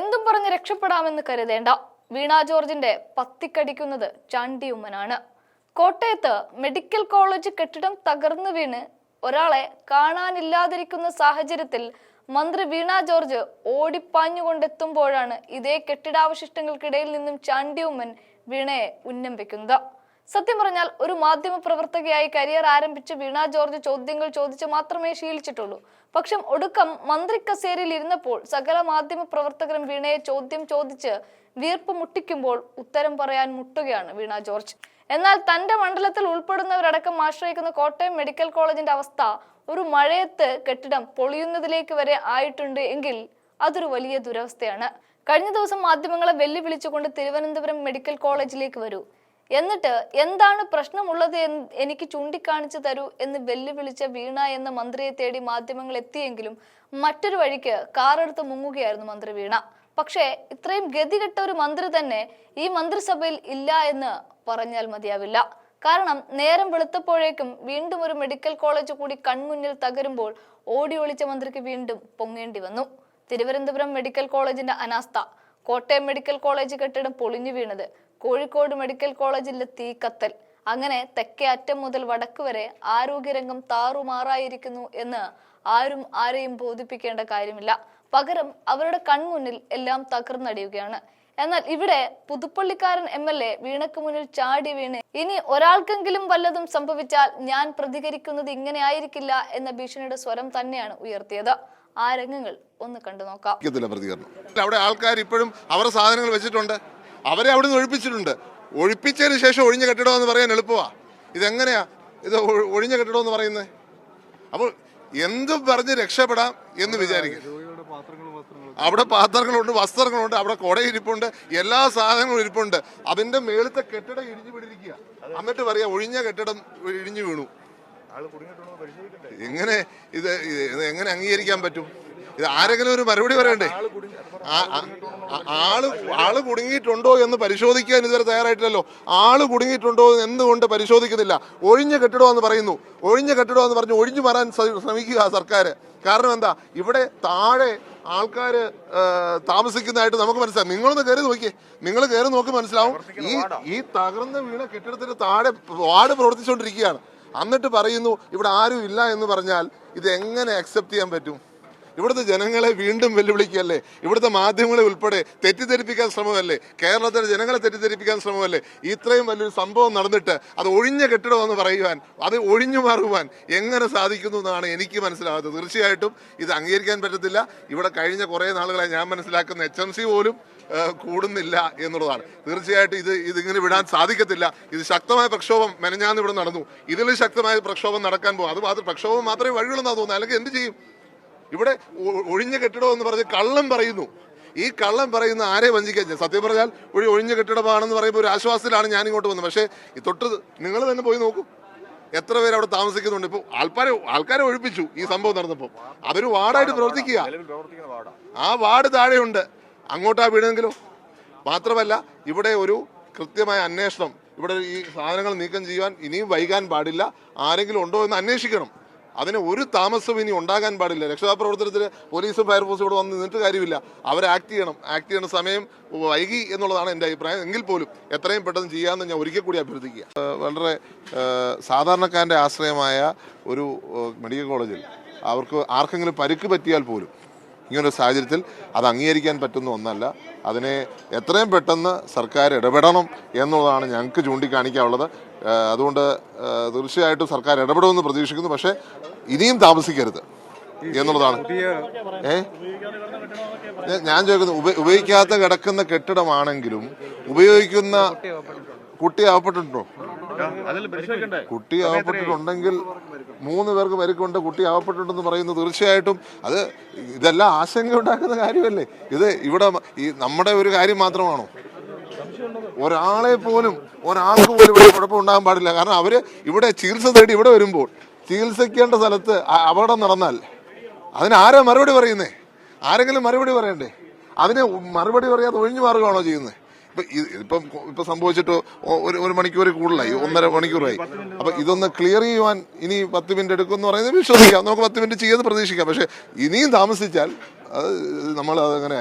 എന്തും പറഞ്ഞ് രക്ഷപ്പെടാമെന്ന് കരുതേണ്ട വീണ ജോർജിന്റെ പത്തിക്കടിക്കുന്നത് ചാണ്ടിയുമ്മനാണ് കോട്ടയത്ത് മെഡിക്കൽ കോളേജ് കെട്ടിടം തകർന്നു വീണ് ഒരാളെ കാണാനില്ലാതിരിക്കുന്ന സാഹചര്യത്തിൽ മന്ത്രി വീണ ജോർജ് ഓടിപ്പാഞ്ഞുകൊണ്ടെത്തുമ്പോഴാണ് ഇതേ കെട്ടിടാവശിഷ്ടങ്ങൾക്കിടയിൽ നിന്നും ചാണ്ടിയുമ്മൻ വീണയെ ഉന്നം വെക്കുന്നത്. സത്യം പറഞ്ഞാൽ ഒരു മാധ്യമ പ്രവർത്തകയായി കരിയർ ആരംഭിച്ച് വീണ ജോർജ് ചോദ്യങ്ങൾ ചോദിച്ച് മാത്രമേ ശീലിച്ചിട്ടുള്ളൂ. പക്ഷെ ഒടുക്കം മന്ത്രി ഇരുന്നപ്പോൾ സകല മാധ്യമ പ്രവർത്തകരും വീണയെ ചോദ്യം ചോദിച്ച് വീർപ്പ് മുട്ടിക്കുമ്പോൾ ഉത്തരം പറയാൻ മുട്ടുകയാണ് വീണ ജോർജ്. എന്നാൽ തന്റെ മണ്ഡലത്തിൽ ഉൾപ്പെടുന്നവരടക്കം ആശ്രയിക്കുന്ന കോട്ടയം മെഡിക്കൽ കോളേജിന്റെ അവസ്ഥ ഒരു മഴയത്ത് കെട്ടിടം പൊളിയുന്നതിലേക്ക് വരെ ആയിട്ടുണ്ട് എങ്കിൽ അതൊരു വലിയ ദുരവസ്ഥയാണ്. കഴിഞ്ഞ ദിവസം മാധ്യമങ്ങളെ വെല്ലുവിളിച്ചുകൊണ്ട് തിരുവനന്തപുരം മെഡിക്കൽ കോളേജിലേക്ക് വരൂ. എന്നിട്ട് എന്താണ് പ്രശ്നമുള്ളത് എനിക്ക് ചൂണ്ടിക്കാണിച്ചു തരൂ എന്ന് വെല്ലുവിളിച്ച വീണ എന്ന മന്ത്രിയെ തേടി മാധ്യമങ്ങൾ എത്തിയെങ്കിലും മറ്റൊരു വഴിക്ക് കാറെടുത്ത് മുങ്ങുകയായിരുന്നു മന്ത്രി വീണ. പക്ഷേ ഇത്രയും ഗതികെട്ട ഒരു മന്ത്രി തന്നെ ഈ മന്ത്രിസഭയിൽ ഇല്ല എന്ന് പറഞ്ഞാൽ മതിയാവില്ല. കാരണം നേരം വെളുത്തപ്പോഴേക്കും വീണ്ടും ഒരു മെഡിക്കൽ കോളേജ് കൂടി കൺമുന്നിൽ തകരുമ്പോൾ ഓടി ഒളിച്ച മന്ത്രിക്ക് വീണ്ടും പൊങ്ങേണ്ടി വന്നു. തിരുവനന്തപുരം മെഡിക്കൽ കോളേജിന്റെ അനാസ്ഥ. കോട്ടയം മെഡിക്കൽ കോളേജ് കെട്ടിടം പൊളിഞ്ഞു വീണത് കോഴിക്കോട് മെഡിക്കൽ കോളേജിലെ തീക്കത്തൽ അങ്ങനെ തെക്കേ അറ്റം മുതൽ വടക്ക് വരെ ആരോഗ്യരംഗം താറുമാറായിരിക്കുന്നു എന്ന് ആരും ആരെയും ബോധിപ്പിക്കേണ്ട കാര്യമില്ല. പകരം അവരുടെ കൺമുന്നിൽ എല്ലാം തകർന്നടിയുകയാണ്. എന്നാൽ ഇവിടെ പുതുപ്പള്ളിക്കാരൻ എം എൽ എ വീണക്ക് മുന്നിൽ ചാടി വീണ് ഇനി ഒരാൾക്കെങ്കിലും വല്ലതും സംഭവിച്ചാൽ ഞാൻ പ്രതികരിക്കുന്നത് ഇങ്ങനെ ആയിരിക്കില്ല എന്ന ഭീഷണിയുടെ സ്വരം തന്നെയാണ് ഉയർത്തിയത്. ആ രംഗങ്ങൾ ഒന്ന് കണ്ടു നോക്കാം അവിടെ ആൾക്കാർ ഇപ്പോഴും അവരുടെ സാധനങ്ങൾ വെച്ചിട്ടുണ്ട്. അവരെ അവിടെ നിന്ന് ഒഴിപ്പിച്ചിട്ടുണ്ട്. ഒഴിപ്പിച്ചതിന് ശേഷം ഒഴിഞ്ഞ കെട്ടിടം എന്ന് പറയാൻ എളുപ്പമാ. ഇതെങ്ങനെയാ? ഇത് ഒഴിഞ്ഞ കെട്ടിടം എന്ന് പറയുന്നത് അപ്പോൾ എന്തും പറഞ്ഞ് രക്ഷപ്പെടാം എന്ന് വിചാരിക്കും. അവിടെ പാത്രങ്ങളുണ്ട് വസ്ത്രങ്ങളുണ്ട് അവിടെ കുടയിരിപ്പുണ്ട് എല്ലാ സാധനങ്ങളും ഇരിപ്പുണ്ട്. അതിന്റെ മേളത്തെ കെട്ടിടം ഇടിഞ്ഞു പിടിക്കുക എന്നിട്ട് പറയാ ഒഴിഞ്ഞ കെട്ടിടം ഇടിഞ്ഞു വീണു. എങ്ങനെ ഇത് എങ്ങനെ അംഗീകരിക്കാൻ പറ്റും? ഇത് ആരെങ്കിലും ഒരു മറുപടി പറയണ്ടേ? ആൾ ആൾ കുടുങ്ങിയിട്ടുണ്ടോ എന്ന് പരിശോധിക്കാൻ ഇതുവരെ തയ്യാറായിട്ടില്ലല്ലോ. ആൾ കുടുങ്ങിയിട്ടുണ്ടോ എന്ന് എന്തുകൊണ്ട് പരിശോധിക്കുന്നില്ല. ഒഴിഞ്ഞ കെട്ടിടോ എന്ന് പറയുന്നു. ഒഴിഞ്ഞ കെട്ടിടോ എന്ന് പറഞ്ഞ് ഒഴിഞ്ഞു മാറാൻ ശ്ര- ശ്രമിക്കുക സർക്കാർ കാരണം എന്താ? ഇവിടെ താഴെ ആൾക്കാർ താമസിക്കുന്നതായിട്ട് നമുക്ക് മനസ്സിലാവും നിങ്ങളൊന്ന് കയറി നോക്കിയേ. നിങ്ങൾ കയറി നോക്കി മനസ്സിലാവും. ഈ ഈ തകർന്ന വീണ കെട്ടിടത്തിന് താഴെ വാർഡ് പ്രവർത്തിച്ചുകൊണ്ടിരിക്കുകയാണ്. എന്നിട്ട് പറയുന്നു ഇവിടെ ആരും ഇല്ല എന്ന് പറഞ്ഞാൽ ഇത് എങ്ങനെ അക്സെപ്റ്റ് ചെയ്യാൻ പറ്റും? ഇവിടുത്തെ ജനങ്ങളെ വീണ്ടും വെല്ലുവിളിക്കുകയല്ലേ? ഇവിടുത്തെ മാധ്യമങ്ങളെ ഉൾപ്പെടെ തെറ്റിദ്ധരിപ്പിക്കാൻ ശ്രമമല്ലേ? കേരളത്തിലെ ജനങ്ങളെ തെറ്റിദ്ധരിപ്പിക്കാൻ ശ്രമമല്ലേ? ഇത്രയും വലിയൊരു സംഭവം നടന്നിട്ട് അത് ഒഴിഞ്ഞ കെട്ടിടമെന്ന് പറയുവാൻ അത് ഒഴിഞ്ഞു മാറുവാൻ എങ്ങനെ സാധിക്കുന്നു എന്നാണ് എനിക്ക് മനസ്സിലാകാത്തത്. തീർച്ചയായിട്ടും ഇത് അംഗീകരിക്കാൻ പറ്റത്തില്ല. ഇവിടെ കഴിഞ്ഞ കുറേ നാളുകളെ ഞാൻ മനസ്സിലാക്കുന്ന എച്ച് എം സി പോലും കൂടുന്നില്ല എന്നുള്ളതാണ്. തീർച്ചയായിട്ടും ഇത് ഇതിങ്ങനെ വിടാൻ സാധിക്കത്തില്ല. ഇത് ശക്തമായ പ്രക്ഷോഭം മെനഞ്ഞാന്ന് ഇവിടെ നടന്നു. ഇതിൽ ശക്തമായ പ്രക്ഷോഭം നടക്കാൻ പോകും. അത് മാത്രം പ്രക്ഷോഭം മാത്രമേ വഴിയുള്ളെന്നാ തോന്നുന്നു അല്ലെങ്കിൽ എന്ത് ചെയ്യും? ഇവിടെ ഒഴിഞ്ഞ കെട്ടിടം എന്ന് പറഞ്ഞ് കള്ളം പറയുന്നു. ഈ കള്ളം പറയുന്ന ആരെ വഞ്ചിക്കാൻ? സത്യം പറഞ്ഞാൽ ഒരു ഒഴിഞ്ഞ കെട്ടിടമാണെന്ന് പറയുമ്പോൾ ഒരു ആശ്വാസത്തിലാണ് ഞാൻ ഇങ്ങോട്ട് വന്നത്. പക്ഷേ ഈ തൊട്ട് നിങ്ങൾ തന്നെ പോയി നോക്കൂ. എത്ര പേര് അവിടെ താമസിക്കുന്നുണ്ട്. ഇപ്പോൾ ആൾക്കാരെ ആൾക്കാരെ ഒഴിപ്പിച്ചു ഈ സംഭവം നടന്നപ്പോൾ അവർ വാർഡായിട്ട് പ്രവർത്തിക്കുക. ആ വാർഡ് താഴെയുണ്ട്. അങ്ങോട്ടാ വീണെങ്കിലോ. മാത്രമല്ല ഇവിടെ ഒരു കൃത്യമായ അന്വേഷണം. ഇവിടെ ഈ സാധനങ്ങൾ നീക്കം ചെയ്യുവാൻ ഇനിയും വൈകാൻ പാടില്ല. ആരെങ്കിലും ഉണ്ടോ എന്ന് അന്വേഷിക്കണം. അതിന് ഒരു താമസവും ഇനി ഉണ്ടാകാൻ പാടില്ല. രക്ഷാപ്രവർത്തനത്തിൽ പോലീസും ഫയർഫോഴ്സും ഇവിടെ വന്ന് നിന്നിട്ട് കാര്യമില്ല. അവർ ആക്ട് ചെയ്യണം. ആക്ട് ചെയ്യുന്ന സമയം വൈകി എന്നുള്ളതാണ് എന്റെ അഭിപ്രായം. എങ്കിൽ പോലും എത്രയും പെട്ടെന്ന് ചെയ്യാമെന്ന് ഞാൻ ഒരിക്കൽ കൂടി അഭ്യർത്ഥിക്കുക. വളരെ സാധാരണക്കാരന്റെ ആശ്രയമായ ഒരു മെഡിക്കൽ കോളേജിൽ അവർക്ക് ആർക്കെങ്കിലും പരിക്ക് പറ്റിയാൽ പോലും ഇങ്ങനൊരു സാഹചര്യത്തിൽ അത് അംഗീകരിക്കാൻ പറ്റുന്ന ഒന്നല്ല. അതിനെ എത്രയും പെട്ടെന്ന് സർക്കാർ ഇടപെടണം എന്നുള്ളതാണ് ഞങ്ങൾക്ക് ചൂണ്ടിക്കാണിക്കാനുള്ളത്. അതുകൊണ്ട് തീർച്ചയായിട്ടും സർക്കാർ ഇടപെടുമെന്ന് പ്രതീക്ഷിക്കുന്നു. പക്ഷേ ഇനിയും താമസിക്കരുത് എന്നുള്ളതാണ്. ഏ? ഞാൻ- ചോദിക്കുന്നു ഉപയോഗിക്കാത്ത കിടക്കുന്ന കെട്ടിടമാണെങ്കിലും ഉപയോഗിക്കുന്ന കുട്ടി ആവപ്പെട്ടിട്ടുണ്ടോ? കുട്ടി ആവപ്പെട്ടിട്ടുണ്ടെങ്കിൽ മൂന്ന് പേർക്ക് പരിക്കുണ്ട് കുട്ടി ആവപ്പെട്ടിട്ടുണ്ടെന്ന് പറയുന്നത് തീർച്ചയായിട്ടും അത് ഇതെല്ലാം ആശങ്ക ഉണ്ടാക്കുന്ന കാര്യമല്ലേ? ഇത് ഇവിടെ നമ്മുടെ ഒരു കാര്യം മാത്രമാണോ? ഒരാളെ പോലും ഒരാൾക്ക് പോലും ഇവിടെ കുഴപ്പം ഉണ്ടാകാൻ പാടില്ല. കാരണം അവർ ഇവിടെ ചികിത്സ തേടി ഇവിടെ വരുമ്പോൾ ചികിത്സിക്കേണ്ട സ്ഥലത്ത് അപകടം നടന്നാൽ അതിന് ആരാ മറുപടി പറയുന്നേ? ആരെങ്കിലും മറുപടി പറയണ്ടേ? അതിന് മറുപടി പറയാതെ ഒഴിഞ്ഞു മാറുകയാണോ ചെയ്യുന്നത് ഇപ്പൊ ഇപ്പം ഇപ്പൊ സംഭവിച്ചിട്ട് ഒരു ഒരു മണിക്കൂർ കൂടുതലായി ഒന്നര മണിക്കൂറായി. അപ്പൊ ഇതൊന്ന് ക്ലിയർ ചെയ്യുവാൻ ഇനി പത്ത് മിനിറ്റ് എടുക്കും എന്ന് പറയുന്നത് വിശ്വസിക്കാം. നമുക്ക് പത്ത് മിനിറ്റ് ചെയ്ത് പ്രതീക്ഷിക്കാം. പക്ഷെ ഇനിയും താമസിച്ചാൽ അത് നമ്മൾ അതങ്ങനെ